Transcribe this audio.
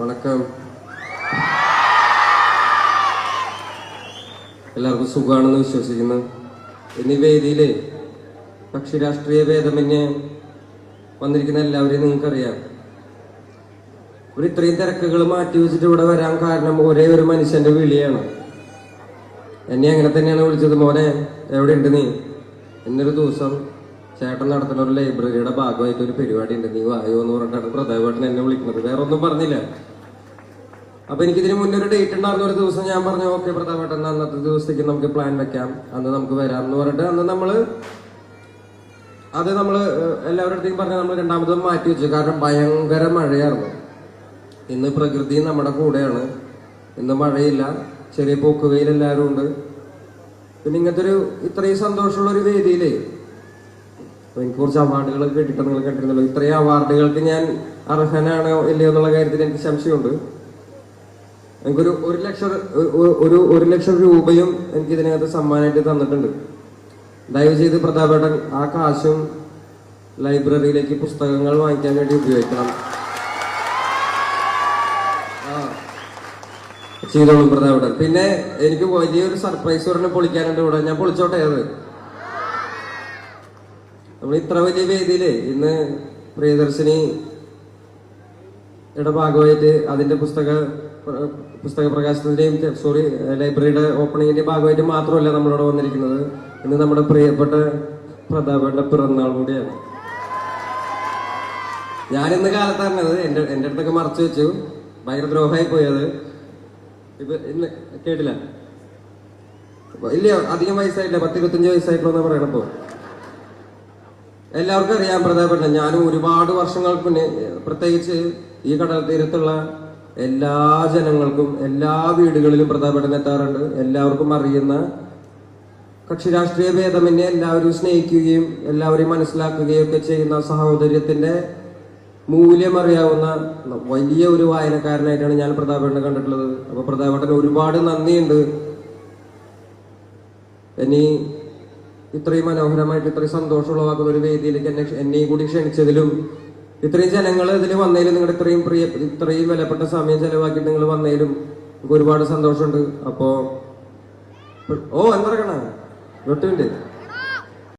വണക്കം. എല്ലാവർക്കും സുഖമാണെന്ന് വിശ്വസിക്കുന്നു. എന്നീ വേദിയിൽ കക്ഷി രാഷ്ട്രീയ ഭേദമന്യേ വന്നിരിക്കുന്ന എല്ലാവരെയും നിങ്ങൾക്കറിയാം. ഒരു ഇത്രയും തിരക്കുകൾ മാറ്റി വെച്ചിട്ട് ഇവിടെ വരാൻ കാരണം ഒരേ ഒരു മനുഷ്യന്റെ വിളിയാണ്. എന്നെ അങ്ങനെ തന്നെയാണ് വിളിച്ചത്. മോനെ എവിടെ ഉണ്ട് നീ? എന്നൊരു ദിവസം ചേട്ടൻ നടത്തുന്ന ഒരു ലൈബ്രറിയുടെ ഭാഗമായിട്ട് ഒരു പരിപാടി ഉണ്ട് നീ വായോ എന്ന് പറഞ്ഞിട്ടാണ് പ്രതാപേട്ടൻ എന്നെ വിളിക്കുന്നത്. വേറെ ഒന്നും പറഞ്ഞില്ല. അപ്പൊ എനിക്ക് ഇതിന് മുന്നേ ഒരു ഡേറ്റ് ഉണ്ടായിരുന്ന. ഒരു ദിവസം ഞാൻ പറഞ്ഞു ഓക്കെ പ്രതാപേട്ടൻ അന്നത്തെ ദിവസത്തേക്ക് നമുക്ക് പ്ലാൻ വെക്കാം. അന്ന് നമുക്ക് വരാം എന്ന് പറഞ്ഞിട്ട് അന്ന് നമ്മൾ അത് നമ്മൾ എല്ലാവരുടെയും പറഞ്ഞ് നമ്മൾ രണ്ടാമതും മാറ്റി വെച്ചു. കാരണം ഭയങ്കര മഴയായിരുന്നു. ഇന്ന് പ്രകൃതി നമ്മുടെ കൂടെയാണ്. ഇന്ന് മഴയില്ല. ചെറിയ പോക്കുവയിൽ എല്ലാവരും ഉണ്ട്. പിന്നെ ഇങ്ങനത്തെ ഒരു ഇത്രയും സന്തോഷമുള്ള ഒരു വേദിയിലേ എനിക്ക് കുറച്ച് അവാർഡുകളൊക്കെ കിട്ടിയിട്ട് നിങ്ങൾ കണ്ടിരുന്നല്ലോ ഇത്രയും അവാർഡുകൾക്ക് ഞാൻ അർഹനാണോ ഇല്ലയോ എന്നുള്ള കാര്യത്തിൽ എനിക്ക് സംശയമുണ്ട്. എനിക്കൊരു ഒരു ലക്ഷം ഒരു- ഒരു ലക്ഷം രൂപയും എനിക്ക് ഇതിനകത്ത് സമ്മാനമായിട്ട് തന്നിട്ടുണ്ട്. ദയവ് ചെയ്ത് പ്രതാപേട്ടൻ ആ കാശും ലൈബ്രറിയിലേക്ക് പുസ്തകങ്ങൾ വാങ്ങിക്കാൻ വേണ്ടി ഉപയോഗിക്കണം. ചെയ്തോളും പ്രതാപേട്ടൻ. പിന്നെ എനിക്ക് വലിയൊരു സർപ്രൈസ് പറഞ്ഞ് പൊളിക്കാനുണ്ട് ഇവിടെ. ഞാൻ പൊളിച്ചോട്ടെ അത്? നമ്മൾ ഇത്ര വലിയ വേദിയിൽ ഇന്ന് പ്രിയദർശിനി യുടെ ഭാഗമായിട്ട് അതിന്റെ പുസ്തക പുസ്തക പ്രകാശനത്തിന്റെയും സോറി ലൈബ്രറിയുടെ ഓപ്പണിങ്ങിന്റെയും ഭാഗമായിട്ട് മാത്രമല്ല നമ്മളിവിടെ വന്നിരിക്കുന്നത്. ഇന്ന് നമ്മുടെ പ്രിയപ്പെട്ട പ്രതാപന്റെ പിറന്നാൾ കൂടിയാണ്. ഞാൻ ഇന്ന് കാലത്ത് പറഞ്ഞത് എന്റെ എന്റെ അടുത്തൊക്കെ മറച്ചു വെച്ചു. ഭയങ്കര ദ്രോഹമായി പോയത്. ഇപ്പൊ ഇന്ന് കേട്ടില്ല. ഇല്ല അധികം വയസ്സായില്ല പത്തിരുപത്തഞ്ച് വയസ്സായിട്ടുള്ള പറയണപ്പോ എല്ലാവർക്കും അറിയാൻ പ്രധാനപ്പെട്ട ഞാനും ഒരുപാട് വർഷങ്ങൾക്ക് മുന്നേ പ്രത്യേകിച്ച് ഈ കടൽ തീരത്തുള്ള എല്ലാ ജനങ്ങൾക്കും എല്ലാ വീടുകളിലും പ്രധാനപ്പെട്ട എത്താറുണ്ട്. എല്ലാവർക്കും അറിയുന്ന കക്ഷി രാഷ്ട്രീയ ഭേദമന്യേ എല്ലാവരും സ്നേഹിക്കുകയും എല്ലാവരെയും മനസ്സിലാക്കുകയും ഒക്കെ ചെയ്യുന്ന സഹോദര്യത്തിന്റെ മൂല്യമറിയാവുന്ന വലിയ ഒരു വായനക്കാരനായിട്ടാണ് ഞാൻ പ്രതാപേട്ടനെ കണ്ടിട്ടുള്ളത്. അപ്പൊ പ്രതാപേട്ടന് ഒരുപാട് നന്ദിയുണ്ട്. ഇനി ഇത്രയും മനോഹരമായിട്ട് ഇത്രയും സന്തോഷം ഉളവാക്കുന്ന ഒരു വേദിയിലേക്ക് എന്നെ എന്നെയും കൂടി ക്ഷണിച്ചതിലും ഇത്രയും ജനങ്ങൾ ഇതിൽ വന്നതിലും നിങ്ങളുടെ ഇത്രയും പ്രിയ ഇത്രയും വിലപ്പെട്ട സമയം ചെലവാക്കിയിട്ട് നിങ്ങൾ വന്നതിലും ഒരുപാട് സന്തോഷമുണ്ട്. അപ്പോ ഓ എന്താ പറയണ ഒട്ടുമിണ്ട്